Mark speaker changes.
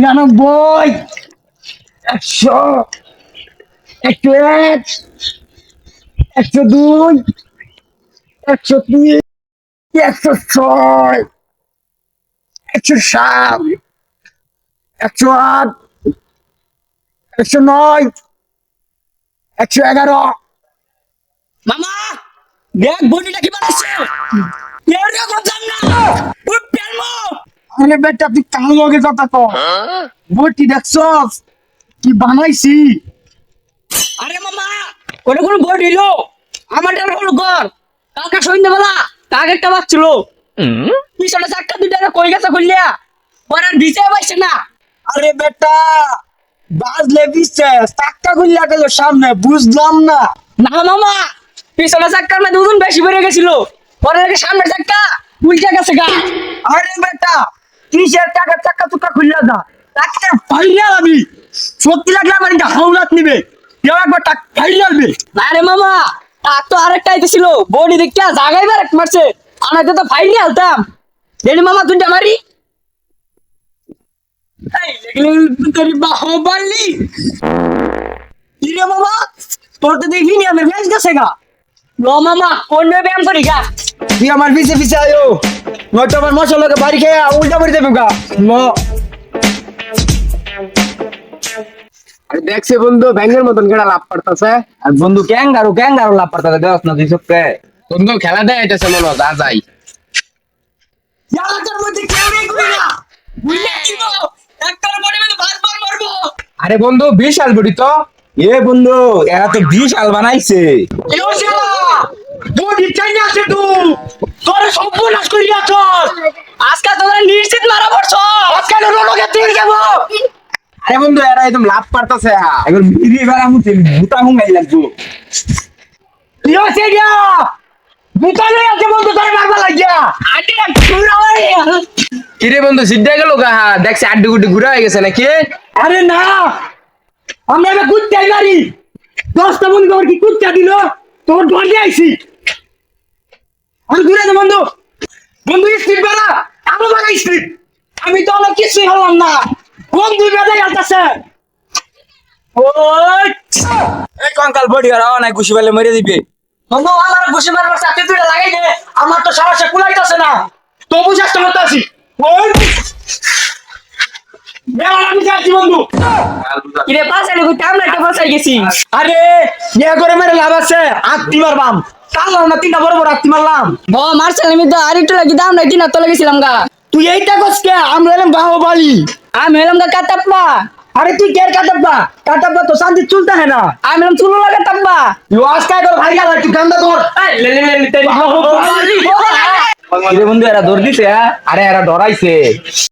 Speaker 1: নিরানব্বই একশো একশো এক, একশো দুই, একশো তিন, একশো ছয়, একশো সাত, একশো আট, একশো নয়, একশো এগারো।
Speaker 2: মামা, দেখ বডিটা কি বানাচ্ছে
Speaker 1: আরে বেটা তুই কাল লগে কথা কর? বটি দেখছস কি বানাইছি?
Speaker 2: আরে মামা ওটা কোনো বডি লো আমার টাকা হলো ঘর। কালকে সন্ধ্যাবেলা কাক একটা বাচ্ছিল পিছনে চারটা দুইটা কই গেছে কইলিয়া পরে ভিজে পাইছে না।
Speaker 1: আরে বেটা বাজলে বিশ্বাস টাকা গুলিয়া গেল সামনে বুঝলাম না।
Speaker 2: না মামা পিছনে চাক্কার মধ্যে ওজন বেশি বেড়ে গেছিল। পরে সামনে চাক্কা উল্টে গেছে গা।
Speaker 1: আরে বেটা কিসের টাকা চাকা চুকা খুললা দা টাকা ফাইলে আমি। সত্যি লাগলে আমার এটা হাওলাত নিবে। কেউ একবার টাকা ফাইলে আনবে
Speaker 2: আরে মামা তার তো আরেকটা আইতেছিল বডি দেখিয়া জাগাই বেরেক মারছে। আমাকে তো ফাইল আলতাম দেনি মামা দুইটা মারি।
Speaker 1: মামা তোর তো দেখিনি আমার ভেজ গেছে গা।
Speaker 2: মামা অন্য ব্যায়াম করি গা?
Speaker 1: তুই আমার পিছে পিছে আয়ো। নয়তো আমার মশলাকে বাড়ি খেয়ে উল্টা করে দেবে গা।
Speaker 3: আরে দেখছে বন্ধু ব্যাঙ্গের মতন কেডা লাভ পারতাছে
Speaker 1: আর বন্ধু ক্যাঙ্গারু ক্যাঙ্গারু লাভ পারতা দেওয়াস না তুই সবকে
Speaker 3: বন্ধু খেলা দেয় এটা মনে হয়, যা যাই।
Speaker 1: এলাকার মধ্যে কেউ নেই করি
Speaker 2: বুঝলে কি একটার বডি মানে বারবার মারবো।
Speaker 3: আরে বন্ধু বিশাল বডি তো।
Speaker 1: এ বন্ধু এরা তো বিশাল বানাইছে।
Speaker 2: এও সেবা
Speaker 1: বডি চাই আছে তুই তোর সর্বনাশ করিয়া চল।
Speaker 2: আজকাল তোমরা নিশ্চিত মারা পড়ছো।
Speaker 1: আজকাল রোলকে তুই যাব
Speaker 3: আরে বন্ধু এরা একদম লাভ পারতাছে
Speaker 1: এখন মিরি বেলা মুতে মুতা হুঙ্গাই লাগবো। ইয়ো সেগা মুতা লই আছে বন্ধু তোর লাগবা লাগিয়া।
Speaker 2: আন্টি না ঘুরা মারি
Speaker 3: কিরে বন্ধু সিদ্ধা গেল গা দেখছে আড্ডি গুড্ডি ঘুরা হয়ে গেছে নাকি?
Speaker 1: আরে না আমরা এবার কুত্তাই মারি। দশটা বন্ধু আমার কি কুত্তা দিল? তোর ধরে আইছি। আমি ঘুরে দে বন্ধু। বন্ধু স্পিড বেলা আমি বানাই স্পিড আমি তো অনেক কিছুই হলাম না। বন্ধু বেজাই যাচ্ছে এই কঙ্কাল বডি আর অনেক খুশি পেলে মেরে দিবে। বন্ধু, আমার খুশি মারবার চাকরি তুই লাগাই দে, আমার তো সাহসে কুলাইতেছে না। তবু চেষ্টা করতে আছি। যাচ্ছি বন্ধু
Speaker 2: কিরে পাশে লোক আমরা একটা গেছি
Speaker 1: আরে ইয়া করে মেরে লাভ আছে আত্মি মারবাম না তিনটা বড় বড় আত্মি মারলাম
Speaker 2: আমি তো আর একটু লাগি দাম নাই দিন তো লাগেছিলাম গা
Speaker 1: তুই এইটা কসকে আমরা এলাম বাহুবলি
Speaker 2: আমি এলাম গা কাটাপ্পা
Speaker 1: আরে তুই কের কাটাব্বা কাটাব্বা তো শান্তি চলতে হয় না
Speaker 2: আমি এলাম চুলো লাগা টাপ্পা
Speaker 1: ইউ আজকে কর ভাই গেল তুই কান্দা তোর কিরে বন্ধু এরা দৌড় দিছে
Speaker 3: আরে এরা ডরাইছে